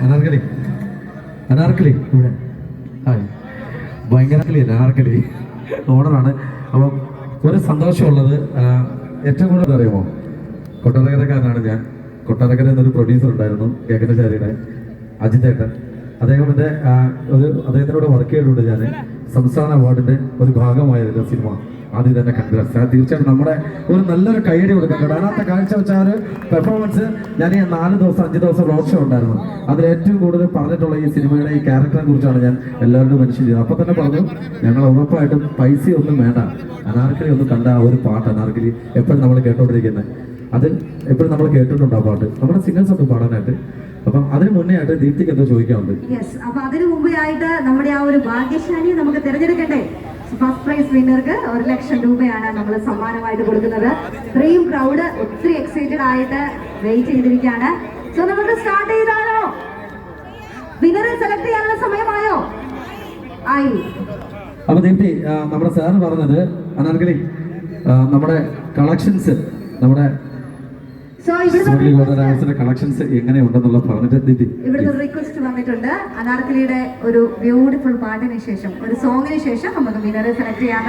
അനാർക്കലി. അനാർക്കലി ഇവിടെ. ഹായ്. ഭയങ്കര അനാർക്കലി ഓണറാണ്. അപ്പം ഒരു സന്തോഷമുള്ളത് ഏറ്റവും കൂടുതൽ അറിയാമോ? കൊട്ടാരക്കരക്കാരനാണ് ഞാൻ. കൊട്ടാരക്കര എന്നൊരു പ്രൊഡ്യൂസർ ഉണ്ടായിരുന്നു കേക്കനചാരിയുടെ അജിതേട്ടൻ അദ്ദേഹം എന്റെ ഒരു അദ്ദേഹത്തിനോട് വർക്ക് ചെയ്തിട്ടുണ്ട് ഞാൻ സംസ്ഥാന അവാർഡിന്റെ ഒരു ഭാഗമായിരുന്നു സിനിമ. ആദ്യം തന്നെ കൺഗ്രാസ് തീർച്ചയായിട്ടും നമ്മുടെ ഒരു നല്ലൊരു കൈയടി കൊടുക്കാൻ കടാനാത്ത കാഴ്ച വെച്ച ഒരു പെർഫോമൻസ് ഞാൻ ഈ നാല് ദിവസം അഞ്ച് ദിവസം റോഡ് ഷോ ഉണ്ടായിരുന്നു. അതിൽ ഏറ്റവും കൂടുതൽ പറഞ്ഞിട്ടുള്ള ഈ സിനിമയുടെ ഈ ക്യാരക്ടറിനെ കുറിച്ചാണ് ഞാൻ എല്ലാവരോടും മെൻഷൻ ചെയ്തത്. അപ്പൊ തന്നെ പറഞ്ഞു ഞങ്ങൾ ഉറപ്പായിട്ടും പൈസ ഒന്നും വേണ്ട. അനാർക്കലി ഒന്ന് കണ്ട ആ ഒരു പാട്ട് അനാർക്കലി എപ്പോഴും നമ്മൾ കേട്ടോണ്ടിരിക്കുന്നത് അത് എപ്പോഴും നമ്മൾ കേട്ടിട്ടുണ്ട് പാട്ട്. നമ്മുടെ സിംഗേഴ്സ് ഒക്കെ പാടാനായിട്ട്. അപ്പം അതിന് മുന്നേ ആയിട്ട് ദീപ്തിക്ക് എന്തോ ചോദിക്കാറുണ്ട് അതിനു മുമ്പേ ആയിട്ട് നമ്മുടെ ഒരു ഭാഗ്യശാലിയെ നമുക്ക് തിരഞ്ഞെടുക്കണ്ടേ? ഫസ്റ്റ് പ്രൈസ് വിന്നർക്ക് ഒരു ലക്ഷം രൂപയാണ് നമ്മൾ സമ്മാനമായിട്ട് കൊടുക്കുന്നത്. ഇത്രയും ക്രൗഡ് ഒത്തിരി എക്സൈറ്റഡ് ആയിട്ട് വെയിറ്റ് ചെയ്തിരിക്കുകയാണ്. സോ നമുക്ക് സ്റ്റാർട്ട് ചെയ്താലോ? വിന്നറെ സെലക്ട് ചെയ്യാനുള്ള സമയമായോ? ആയി. അപ്പൊ ദീപ്തി നമ്മുടെ സാറ് പറഞ്ഞത് അനാർഗലി നമ്മുടെ കളക്ഷൻസ് നമ്മുടെ കളക്ഷൻസ് എങ്ങനെയുണ്ടെന്നുള്ള പറഞ്ഞിട്ട് ഇവിടെ ഒരു റിക്വസ്റ്റ് വന്നിട്ടുണ്ട്. അനാർക്കലിയുടെ ഒരു ബ്യൂട്ടിഫുൾ പാട്ടിന് ശേഷം ഒരു സോങ്ങിന് ശേഷം നമുക്ക് വിനറെ സെലക്ട് ചെയ്യാൻ